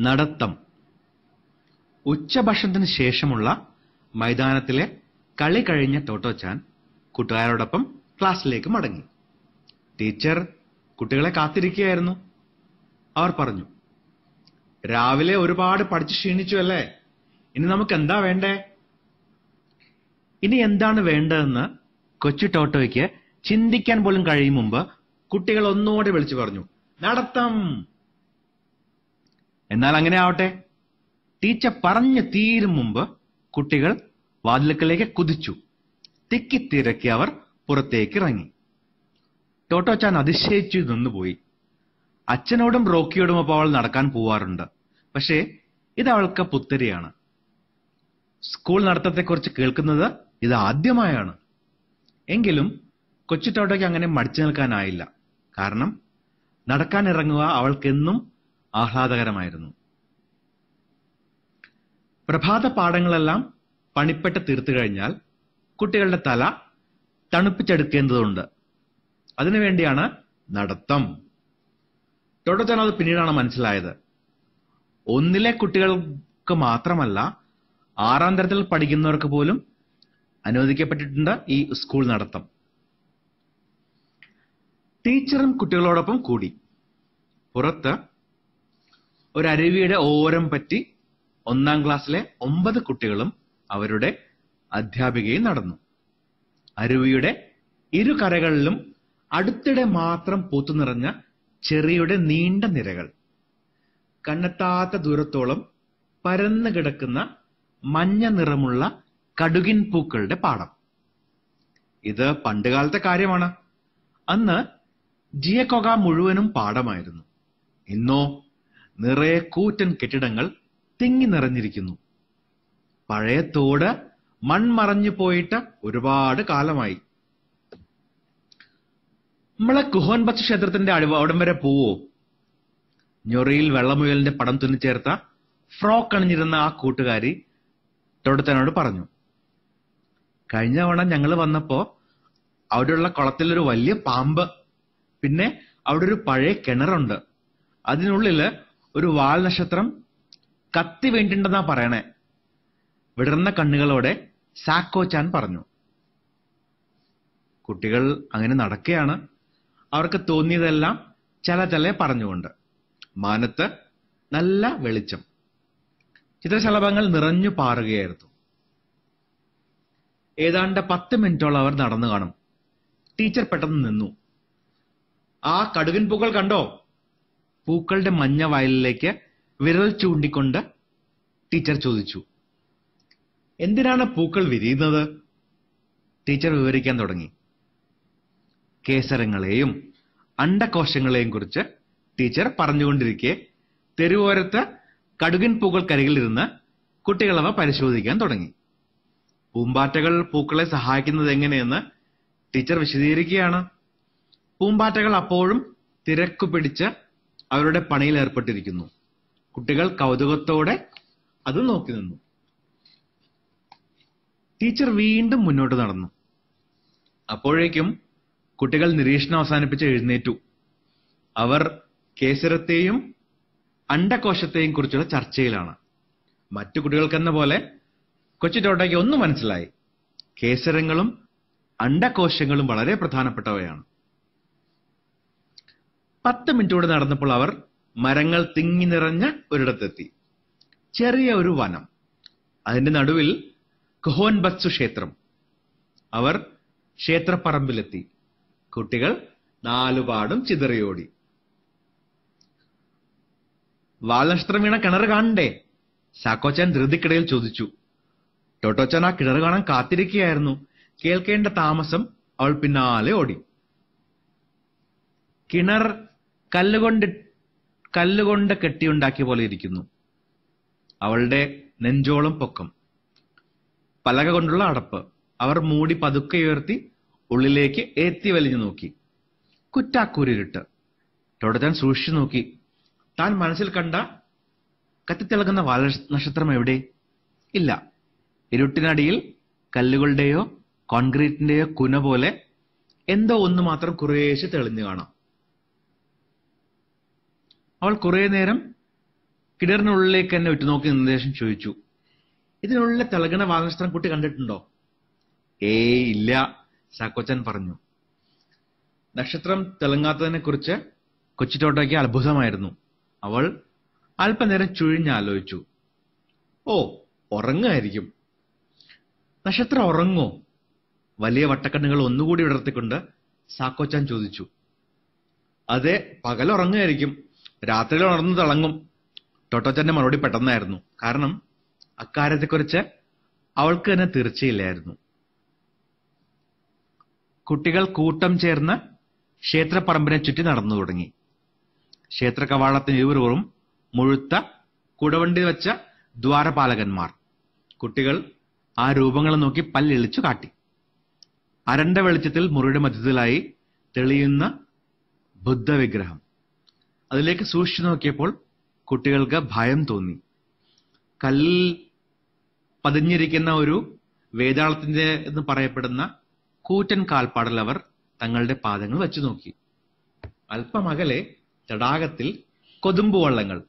നടത്തം. ഉച്ചഭക്ഷണത്തിന് ശേഷമുള്ള മൈതാനത്തിലെ കളി കഴിഞ്ഞ ടോട്ടോച്ചാൻ കൂട്ടുകാരോടൊപ്പം ക്ലാസ്സിലേക്ക് മടങ്ങി. ടീച്ചർ കുട്ടികളെ കാത്തിരിക്കുകയായിരുന്നു. അവർ പറഞ്ഞു രാവിലെ ഒരുപാട് പഠിച്ച് ക്ഷീണിച്ചു അല്ലേ? ഇനി നമുക്ക് എന്താ വേണ്ടേ? ഇനി എന്താണ് വേണ്ടതെന്ന് കൊച്ചു ടോട്ടോയ്ക്ക് ചിന്തിക്കാൻ പോലും കഴിയും മുമ്പ് കുട്ടികൾ ഒന്നുകൂടെ വിളിച്ചു പറഞ്ഞു നടത്തം. എന്നാൽ അങ്ങനെ ആവട്ടെ. ടീച്ചർ പറഞ്ഞു തീരും മുമ്പ് കുട്ടികൾ വാതിലക്കലേക്ക് കുതിച്ചു. തിക്കിത്തിരക്കി അവർ പുറത്തേക്ക് ഇറങ്ങി ടോട്ടോ ചാൻ അതിശയിച്ചു നിന്നുപോയി. അച്ഛനോടും റോക്കിയോടും അപ്പോൾ അവൾ നടക്കാൻ പോവാറുണ്ട്. പക്ഷേ ഇത് അവൾക്ക് പുത്തരിയാണ്. സ്കൂൾ നടത്തത്തെക്കുറിച്ച് കേൾക്കുന്നത് ഇത് ആദ്യമായാണ്. എങ്കിലും കൊച്ചു ടോട്ടോയ്ക്ക് അങ്ങനെ മടിച്ചു നിൽക്കാനായില്ല. കാരണം നടക്കാൻ ഇറങ്ങുക അവൾക്കെന്നും ആഹ്ലാദകരമായിരുന്നു. പ്രഭാത പാഠങ്ങളെല്ലാം പണിപ്പെട്ട് തീർത്തു കഴിഞ്ഞാൽ കുട്ടികളുടെ തല തണുപ്പിച്ചെടുക്കേണ്ടതുണ്ട്. അതിനുവേണ്ടിയാണ് നടത്തം. ടോട്ടോച്ചാൻ അത് പിന്നീടാണ് മനസ്സിലായത്. ഒന്നിലെ കുട്ടികൾക്ക് മാത്രമല്ല ആറാം തരത്തിൽ പഠിക്കുന്നവർക്ക് പോലും അനുവദിക്കപ്പെട്ടിട്ടുണ്ട് ഈ സ്കൂൾ നടത്തം. ടീച്ചറും കുട്ടികളോടൊപ്പം കൂടി. പുറത്ത് ഒരു അരുവിയുടെ ഓരം പറ്റി ഒന്നാം ക്ലാസ്സിലെ ഒമ്പത് കുട്ടികളും അവരുടെ അധ്യാപികയും നടന്നു. അരുവിയുടെ ഇരു കരകളിലും അടുത്തിടെ മാത്രം പൂത്തു നിറഞ്ഞ ചെറിയുടെ നീണ്ട നിരകൾ. കണ്ണെത്താത്ത ദൂരത്തോളം പരന്നു കിടക്കുന്ന മഞ്ഞ നിറമുള്ള കടുകിൻ പൂക്കളുടെ പാടം. ഇത് പണ്ടുകാലത്തെ കാര്യമാണ്. അന്ന് ജിയക്കൊക മുഴുവനും പാടമായിരുന്നു ഇന്നോ നിറയെ കൂറ്റൻ കെട്ടിടങ്ങൾ തിങ്ങി നിറഞ്ഞിരിക്കുന്നു. പഴയ തോട് മൺമറഞ്ഞു പോയിട്ട് ഒരുപാട് കാലമായി. നമ്മളെ കുഹോൻ ക്ഷേത്രത്തിന്റെ അടിവ് അവിടം വരെ പോവോ? ഞൊറിയിൽ വെള്ളമുയലിന്റെ പടം തുന്നിച്ചേർത്ത ഫ്രോക്ക് അണിഞ്ഞിരുന്ന ആ കൂട്ടുകാരി തൊടുത്തനോട് പറഞ്ഞു കഴിഞ്ഞ തവണ ഞങ്ങൾ വന്നപ്പോ അവിടെയുള്ള കുളത്തിലൊരു വലിയ പാമ്പ് പിന്നെ അവിടെ ഒരു പഴയ കിണറുണ്ട്. അതിനുള്ളിൽ ഒരു വാൽ നക്ഷത്രം കത്തി വേണ്ടിണ്ടെന്നാ പറയണേ. വിടർന്ന കണ്ണുകളോടെ സാക്കോ ചാൻ പറഞ്ഞു. കുട്ടികൾ അങ്ങനെ നടക്കുകയാണ് അവർക്ക് തോന്നിയതെല്ലാം ചല ചല പറഞ്ഞുകൊണ്ട്. മാനത്ത് നല്ല വെളിച്ചം. ചിത്രശലഭങ്ങൾ നിറഞ്ഞു പാറുകയായിരുന്നു. ഏതാണ്ട് പത്ത് മിനിറ്റോളം അവർ നടന്നു കാണും. ടീച്ചർ പെട്ടെന്ന് നിന്നു. ആ കടുകൻ പൂക്കൾ കണ്ടോ? പൂക്കളുടെ മഞ്ഞ വയലിലേക്ക് വിരൽ ചൂണ്ടിക്കൊണ്ട് ടീച്ചർ ചോദിച്ചു എന്തിനാണ് പൂക്കൾ വിരിയുന്നത്? ടീച്ചർ വിവരിക്കാൻ തുടങ്ങി കേസരങ്ങളെയും അണ്ടകോശങ്ങളെയും കുറിച്ച് ടീച്ചർ പറഞ്ഞുകൊണ്ടിരിക്കെ തെരുവോരത്ത് കടുകൻ പൂക്കൾക്കരികിലിരുന്ന് കുട്ടികളവ പരിശോധിക്കാൻ തുടങ്ങി. പൂമ്പാറ്റകൾ പൂക്കളെ സഹായിക്കുന്നത് എങ്ങനെയെന്ന് ടീച്ചർ വിശദീകരിക്കുകയാണ്. പൂമ്പാറ്റകൾ അപ്പോഴും തിരക്കു പിടിച്ച് അവരുടെ പണിയിൽ ഏർപ്പെട്ടിരിക്കുന്നു. കുട്ടികൾ കൗതുകത്തോടെ അത് നോക്കി നിന്നു. ടീച്ചർ വീണ്ടും മുന്നോട്ട് നടന്നു. അപ്പോഴേക്കും കുട്ടികൾ നിരീക്ഷണം അവസാനിപ്പിച്ച് എഴുന്നേറ്റു. അവർ കേസരത്തെയും അണ്ടകോശത്തെയും കുറിച്ചുള്ള ചർച്ചയിലാണ്. മറ്റു കുട്ടികൾക്കെന്ന പോലെ കൊച്ചു ടോട്ടയ്ക്ക് ഒന്നും മനസ്സിലായി. കേസരങ്ങളും അണ്ടകോശങ്ങളും വളരെ പ്രധാനപ്പെട്ടവയാണ്. പത്ത് മിനിറ്റോടെ നടന്നപ്പോൾ അവർ മരങ്ങൾ തിങ്ങി നിറഞ്ഞ ഒരിടത്തെത്തി. ചെറിയ ഒരു വനം. അതിന്റെ നടുവിൽ കൊഹോൻ ബത്സു ക്ഷേത്രം. അവർ ക്ഷേത്രപ്പറമ്പിലെത്തി. കുട്ടികൾ നാലുപാടും ചിതറിയോടി. വാൽനക്ഷത്രം വീണ കിണർ കാണണ്ടേ? ശാക്കോച്ചൻ ധൃതിക്കിടയിൽ ചോദിച്ചു. ടോട്ടോച്ചാൻ ആ കിണർ കാണാൻ കാത്തിരിക്കുകയായിരുന്നു. കേൾക്കേണ്ട താമസം അവൾ പിന്നാലെ ഓടി. കിണർ കല്ലുകൊണ്ട് കല്ലുകൊണ്ട് കെട്ടിയുണ്ടാക്കിയ പോലെ ഇരിക്കുന്നു. അവളുടെ നെഞ്ചോളം പൊക്കം. പലക കൊണ്ടുള്ള അടപ്പ്. അവർ മൂടി പതുക്കെ ഉയർത്തി ഉള്ളിലേക്ക് ഏത്തി വലിഞ്ഞു നോക്കി. കുറ്റാക്കൂരിരുട്ട്. ടോട്ടച്ചാൻ സൂക്ഷിച്ചു നോക്കി. താൻ മനസ്സിൽ കണ്ട കത്തിത്തിളങ്ങുന്ന വാല നക്ഷത്രം എവിടെ? ഇല്ല. ഇരുട്ടിനടിയിൽ കല്ലുകളുടെയോ കോൺക്രീറ്റിന്റെയോ കുന പോലെ എന്തോ ഒന്ന് മാത്രം കുറേശ്ശെ തെളിഞ്ഞു കാണാം. അവൾ കുറെ നേരം കിണറിനുള്ളിലേക്ക് തന്നെ ഉറ്റുനോക്കി നിർദ്ദേശം ചോദിച്ചു. ഇതിനുള്ളിലെ തിളകണ വാനനക്ഷത്രം കുട്ടി കണ്ടിട്ടുണ്ടോ? ഏയ് ഇല്ല ചാക്കോച്ചൻ പറഞ്ഞു. നക്ഷത്രം തിളങ്ങാത്തതിനെ കുറിച്ച് കൊച്ചിറ്റോട്ടയ്ക്ക് അത്ഭുതമായിരുന്നു അവൾ അല്പനേരം ചുഴിഞ്ഞാലോചിച്ചു. ഓ ഉറങ്ങായിരിക്കും. നക്ഷത്രം ഉറങ്ങോ വലിയ വട്ടക്കണ്ണുകൾ ഒന്നുകൂടി വിടർത്തിക്കൊണ്ട് സാക്കോച്ചാൻ ചോദിച്ചു. അതെ പകൽ ഉറങ്ങുമായിരിക്കും രാത്രിയിൽ ഉണർന്നു തിളങ്ങും. ടോട്ടോച്ചന്റെ മറുപടി പെട്ടെന്നായിരുന്നു. കാരണം അക്കാര്യത്തെക്കുറിച്ച് അവൾക്ക് തന്നെ തീർച്ചയില്ലായിരുന്നു കുട്ടികൾ കൂട്ടം ചേർന്ന് ക്ഷേത്രപ്പറമ്പിനെ ചുറ്റി നടന്നു തുടങ്ങി. ക്ഷേത്ര കവാടത്തിന് ഇരുവരും മുഴുത്ത കുടവണ്ടി വെച്ച ദ്വാരപാലകന്മാർ. കുട്ടികൾ ആ രൂപങ്ങളെ നോക്കി പല്ലെളിച്ചു കാട്ടി. അരണ്ട വെളിച്ചത്തിൽ മുറിയുടെ മധ്യത്തിലായി തെളിയുന്ന ബുദ്ധവിഗ്രഹം. അതിലേക്ക് സൂക്ഷിച്ചു നോക്കിയപ്പോൾ കുട്ടികൾക്ക് ഭയം തോന്നി. കല്ലിൽ പതിഞ്ഞിരിക്കുന്ന ഒരു വേതാളത്തിന്റെ എന്ന് പറയപ്പെടുന്ന കൂറ്റൻ കാൽപ്പാടിൽ അവർ തങ്ങളുടെ പാദങ്ങൾ വെച്ചു നോക്കി. അല്പമകലെ തടാകത്തിൽ കൊതുമ്പ് വള്ളങ്ങൾ.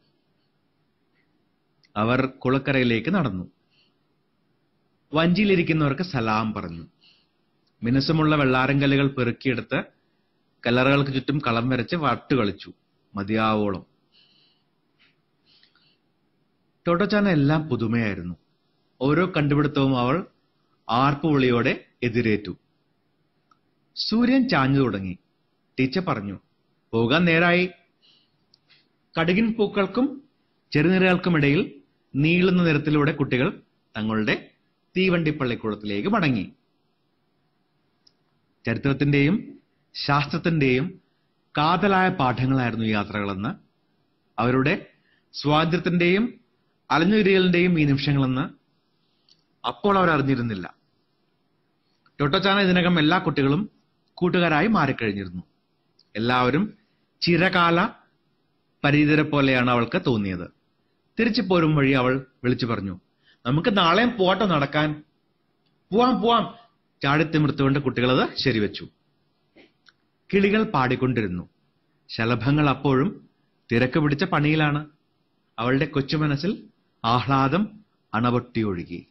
അവർ കുളക്കരയിലേക്ക് നടന്നു. വഞ്ചിയിലിരിക്കുന്നവർക്ക് സലാം പറഞ്ഞു. മിനുസമുള്ള വെള്ളാരങ്കല്ലുകൾ പെറുക്കിയെടുത്ത് കല്ലറകൾക്ക് ചുറ്റും കളം വരച്ച് വട്ട് കളിച്ചു മതിയാവോളം. ടോട്ടോച്ചാന എല്ലാം പുതുമയായിരുന്നു. ഓരോ കണ്ടുപിടുത്തവും അവൾ ആർപ്പുവിളിയോടെ എതിരേറ്റു. സൂര്യൻ ചാഞ്ഞു തുടങ്ങി. ടീച്ചർ പറഞ്ഞു പോകാൻ നേരായി. കടുകിൻ പൂക്കൾക്കും ചെറുനിരകൾക്കുമിടയിൽ നീളുന്ന നിരത്തിലൂടെ കുട്ടികൾ തങ്ങളുടെ തീവണ്ടിപ്പള്ളിക്കുളത്തിലേക്ക് മടങ്ങി. ചരിത്രത്തിന്റെയും ശാസ്ത്രത്തിന്റെയും കാതലായ പാഠങ്ങളായിരുന്നു യാത്രകളെന്ന്. അവരുടെ സ്വാതന്ത്ര്യത്തിന്റെയും അലഞ്ഞുതിരിയലിന്റെയും ഈ നിമിഷങ്ങളെന്ന് അപ്പോൾ അവർ അറിഞ്ഞിരുന്നില്ല. ടൊട്ടോച്ചാന ഇതിനകം എല്ലാ കുട്ടികളും കൂട്ടുകാരായി മാറിക്കഴിഞ്ഞിരുന്നു. എല്ലാവരും ചിരകാല പരിചിതരെ പോലെയാണ് അവൾക്ക് തോന്നിയത്. തിരിച്ചു പോരും വഴി അവൾ വിളിച്ചു പറഞ്ഞു നമുക്ക് നാളെയും പോട്ടെ നടക്കാൻ. പോവാം പോവാം. ചാടിത്തിമിർത്തുകൊണ്ട് കുട്ടികളത് ശരിവെച്ചു. കിളികൾ പാടിക്കൊണ്ടിരുന്നു. ശലഭങ്ങൾ അപ്പോഴും തിരക്ക് പിടിച്ച പണിയിലാണ്. അവളുടെ കൊച്ചു മനസ്സിൽ ആഹ്ലാദം അണപൊട്ടിയൊഴുകി.